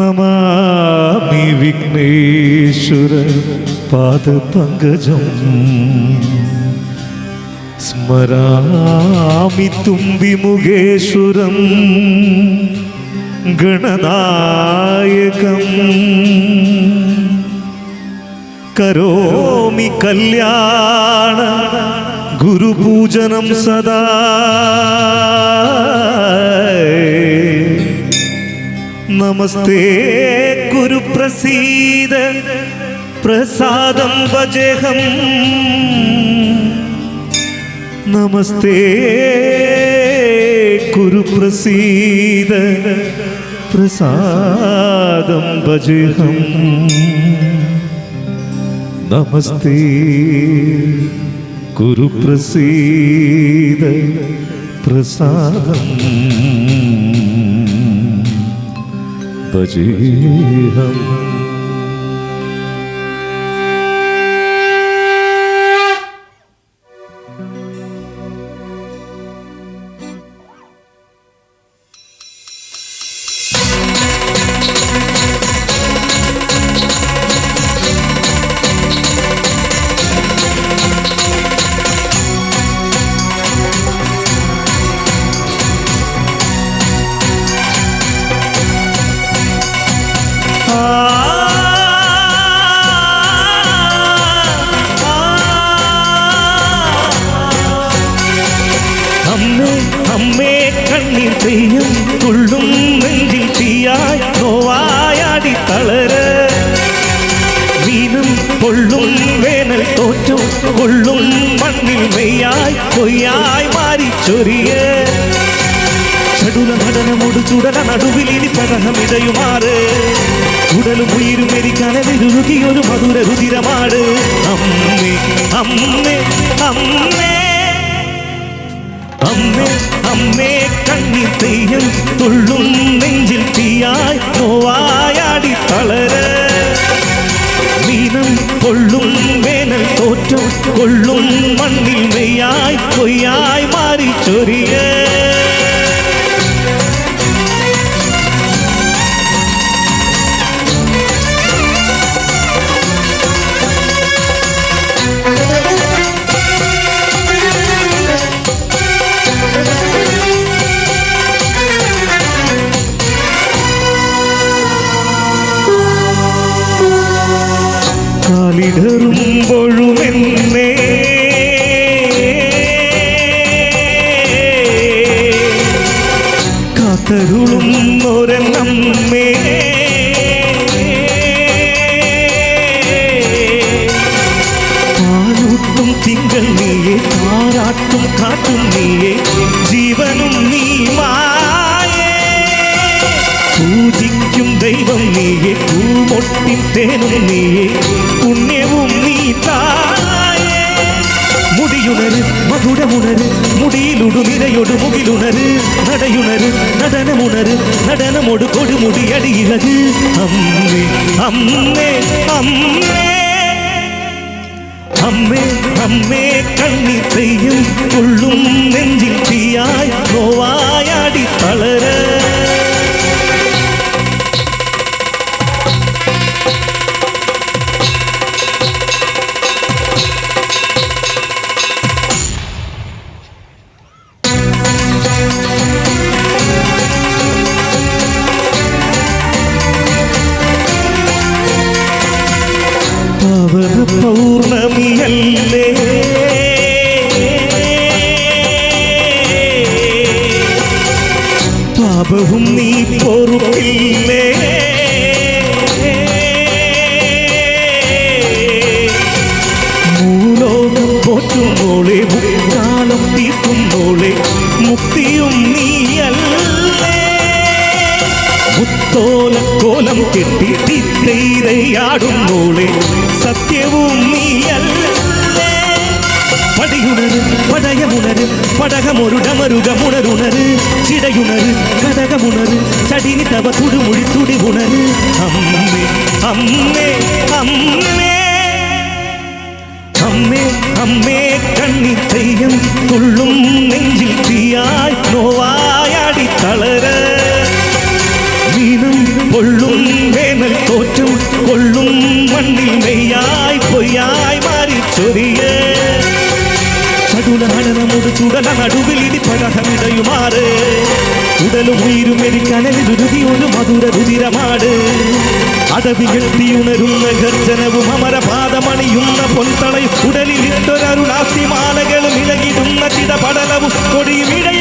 नमामि विघ्नेश्वर। പാദപങ്കജം സ്മരാമി തുമ്പി മുകേശ്വരം ഗണനായകം. കരോമി കല്യാണ ഗുരുപൂജനം സദാ. നമസ്തേ ഗുരുപ്രസീദ. പ്രസാദം വജേഹം നമസ്തേ ഗുരുപ്രസീദ പ്രസാദം വജേഹം നമസ്തേ ഗുരുപ്രസീദ പ്രസാദം ഭജേഹം അമ്മേ കണ്ണീർ തെയ്യം തുള്ളും നെഞ്ചിൽ തീയായി നോവായാടി തളര. വീണും പൊള്ളും വേനൽ തോറ്റും കൊള്ളും മണ്ണിൽ മെയ്യായി കൊയ്യായി മാറി ചൊരിയ. ചടുല നടനമോട് ചുടല നടുവിൽ ഇനി പതഹമിടയുമാറ് ഉടലും ഉയരും എരിക്കനവിരുകി ഒരു മധുര രുതിരമാട് അമ്മേ അമ്മേ അമ്മേ. അമ്മേ അമ്മേ കണ്ണി തെയ്യം തുള്ളും നെഞ്ചിൽ തീയായി നോവായാടി തളര മീനം കൊള്ളും വേനൽ തോറ്റം കൊള്ളും മണ്ണിൽ മെയ്യായി പൊയ്യായി മാറി ചൊരിയ കാലിടറുമ്പോഴുമെന്നേ കാത്തരുളും ഒരെണ്ണമ്മേ പാലൂട്ടും തിങ്കൾ നീയെ താരാട്ടും കാട്ടും നീയെ നീയെ പൂമൊട്ടിത്തേനും നീയെ. പുണ്യവും നീ മുടിയുണര് മധുരമുണര് മുടിയിലുടു നിരയൊടു മുകിലുണര്. നടയുണര് നടനമുണര് നടനമൊടു കൊടുമുടി അടിയിലത്. അമ്മേ അമ്മേ അമ്മേ. അമ്മേ അമ്മേ കണ്ണി തെയ്യും കൊള്ളും നെഞ്ചിൽ തീയായി നോവായാടി തളര. പൗർണമിയല്ലേ പാപവും നീ പൊറുപ്പില്ലേ മൂലോകം പോറ്റുമ്പോളെ മുക്കാലം തീർക്കുമ്പോളെ മുക്തിയും നീയല്ലേ? മുത്തോല കോലം കെട്ടി തിത്തൈരയാടുന്നോളെ സത്യവും നീയല്ലേ? പടിയുണര് പടയമുണര് പടകമൊരുടമരുകമുണരുണര് ചിടയുണര് കടകമുണര് ചടിനി തവ തുടുമുടി തുടി ഉണര് അമ്മേ അമ്മേ അമ്മേ അമ്മേ അമ്മേ കണ്ണി തെയ്യം തുള്ളും നെഞ്ചിൽ തീയായി നോവായാടി തളര വീണും പൊള്ളും വേനൽ തോറ്റും കൊള്ളും ஒன்று சுடல நடுவில் இடிப்பழகம் இடையுமாறு உடலும் உயிரும் எரிக்கணலி ருதி ஒரு மதுர ருதிரமாடு அடவி எழுதி உணரும் நகர்ஜனவும் அமர பாதமணியுன்ன பொன்தலை உடலில் இட்டொரு அருணாசி மாலைகளும் இழகிடுன்ன சித படலவும் கொடியும் இடைய